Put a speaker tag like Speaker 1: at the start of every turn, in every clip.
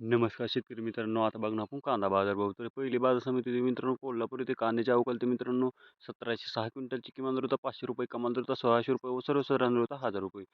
Speaker 1: नमस्कार शेतकरी मित्रांनो, आता बघणार आपण कांदा बाज़ार भाव. तर पहिली बाज़ार समिती मित्रांनो, कोल्हापूर इथे कांद्याच्या अवकाल ते मित्रांनो, सतराशे सहा क्विंटलची किमान दर होता, पाचशे रुपये, कमाल दर होता, सोळाशे रुपये व सर्वसाधारण होता, हज़ार रुपये.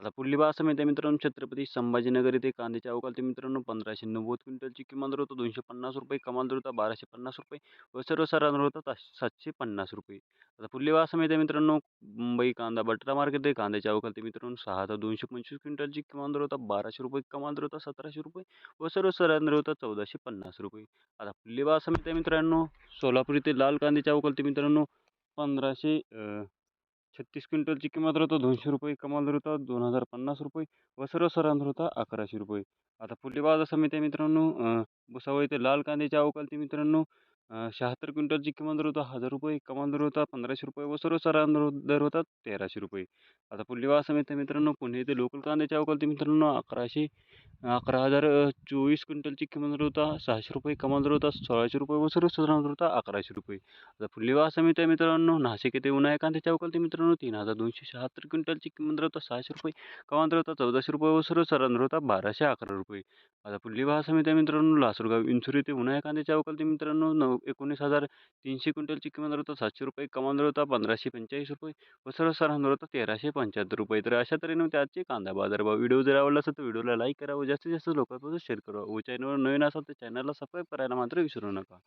Speaker 1: आता पुढली बाज़ार समिती मित्रांनो, छत्रपती संभाजीनगर येथे कांद्याच्या अवकाल ते मित्रांनो, पंधराशे नव्वद क्विंटलची किमान दर होता, दोनशे पन्नास रुपये, कमाल दर होता, बाराशे पन्नास रुपये व सर्वसाधारण होता, सातशे पन्नास रुपये. आता पुढली बाज़ार समिती मित्रांनो, मुंबई कांदा बटाटा मार्केट आहे कांद्याच्या अवकाल ते मित्रांनो, सहा हज़ार दोनशे पंचवीस क्विंटलची किमान दर होता, बाराशे रुपये, कमाल दर होता, सतराशे रुपये व सर्व सरांदर होता चौदाशे पन्नास रुपये. आता पुढली बाजार समिती मित्रांनो सोलापूर इथे लाल कांद्याच्या अवकाल मित्रांनो पंधराशे छत्तीस क्विंटलची किंमत राहतो दोनशे रुपये कमाल दर होता दोन हजार पन्नास रुपये व सर्व सरांदर होता अकराशे रुपये. आता पुढली बाजार समिती मित्रांनो भुसावळ इथे लाल कांद्याच्या अवकालते मित्रांनो शहात्तर क्विंटलची किमान दर होता हजार रुपये कमाल दर होता पंधराशे रुपये व सर्व सरांदर दर होता तेराशे रुपये. आता पुढली बाजार समिती मित्रांनो पुणे इथे लोकल कांद्याच्या अवकालती मित्रांनो अकराशे अकरा हजार चोवीस क्विंटलची किमान दर होता सहाशे रुपये कमाल दर होता सोळाशे रुपये व सर्वसाधारण दर होता अकराशे रुपये. आता पुढली बाजार समिती आहे मित्रांनो नाशिक येथे उन्हाळ्या कांद्याच्या अवकाल ते मित्रांनो तीन हजार दोनशे शहात्तर क्विंटलची किमान दर होता सहाशे रुपये कमाल दर होता चौदाशे रुपये व सर्वसाधारण दर होता बाराशे अकरा रुपये. आता पुढली बाजार समिती आहे मित्रांनो लासूरगाव इंचुर येथे उन्हाळ्या कांद्याच्या अवकाल ते मित्रांनो नऊ एकोणीस हजार तीनशे क्विंटलची किमान दर होता सातशे रुपये कमाल दर होता पंधराशे पंचेचाळीस रुपये व सर्वसाधारण दर होता तेराशे पंच्याहत्तर रुपये. तर अशा तऱ्हेने त्याचे कांदा बाजार भाव व्हिडिओ जर आवडला असेल तर व्हिडिओला लाईक करा जास्तीत जास्त लोकांपर्यंत शेअर करा व चॅनलवर नवीन असाल तर चॅनलला सबस्क्राईब करायला मात्र विसरू नका.